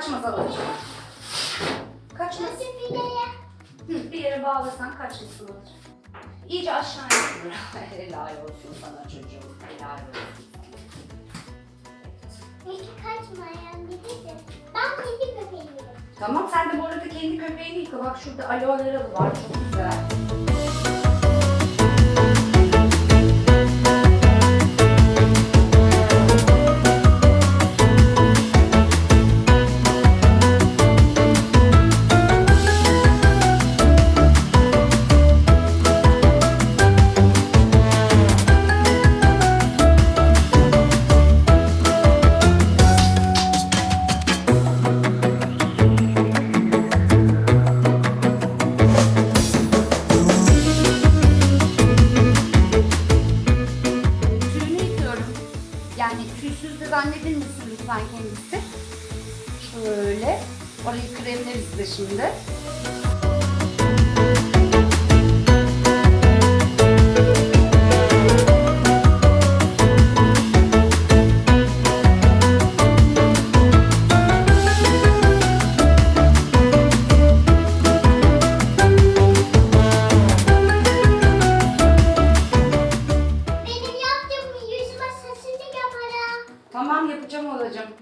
kaçmaz alacağım. Kaçmaz. Nasıl bir yere? Hı, bir yere bağlasan kaçmasın alacağım. İyice aşağı indir. Helal olsun sana çocuğum. Helal olsun. Peki kaçmayan biri de. Ben kendi köpeğimi. Tamam sen de bu arada kendi köpeğini yıka. Bak şurada aloe vera var çok güzel. Lütfen kendisi. Şöyle. Orayı kremleriz de şimdi.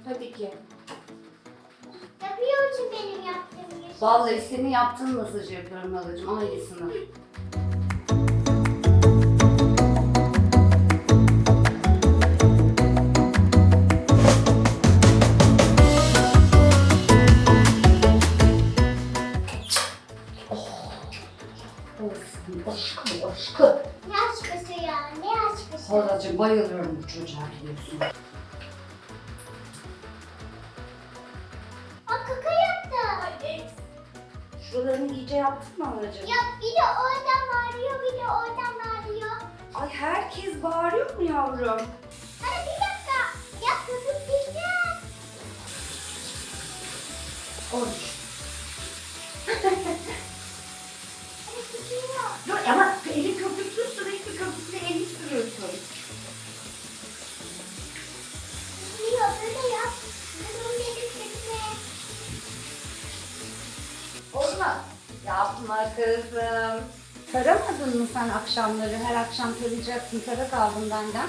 Tabii ki. Yapıyor musun benim yaptığım yüz? Vallahi senin yaptığın masajı yapıyorum alacağım aynısını. Olsun, aşkım, aşkım. Ne aşkısı ya? Ne aşkısı? Halacığım bayılıyorum bu çocuğa biliyorsun. Şuralarını iyice yaptın mı halacığım? Ya bir de oradan bağırıyor, bir de oradan bağırıyor. Ay herkes bağırıyor mu yavrum? Hadi bir dakika. Ya köpük diyeceğim. Oruç. Olmaz. Yapma kızım. Taramadın mı sen akşamları? Her akşam tarayacaksın. Tarak aldın benden.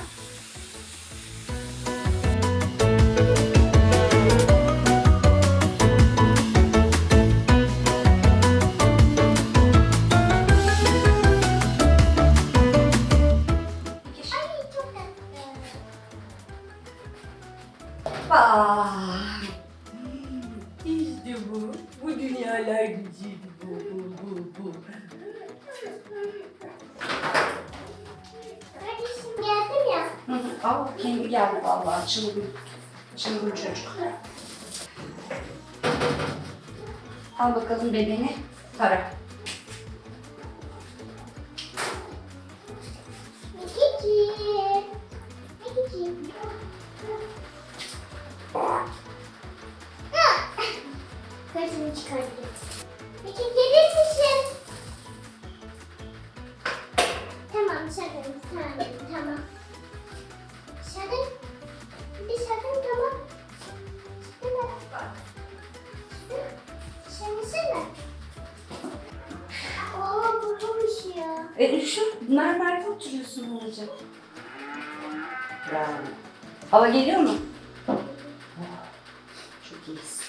İki bu. Bu dünyalar gücüydü bu, bu, bu, bu. Kardeşim geldim ya. Hı hı. Al kendi geldi vallahi çılgın. Çılgın çocuk. Al bakalım bebeğini tara. Karşımı çıkardım. Miki gelir misin? Tamam şakın tamam tamam. Şakın. Bir şakın tamam. Şakın bak. Şakın Oo bulmuş ya. E şu mermerde oturuyorsun olacak. Bravo. Hava geliyor mu? Oh, Çok iyisin.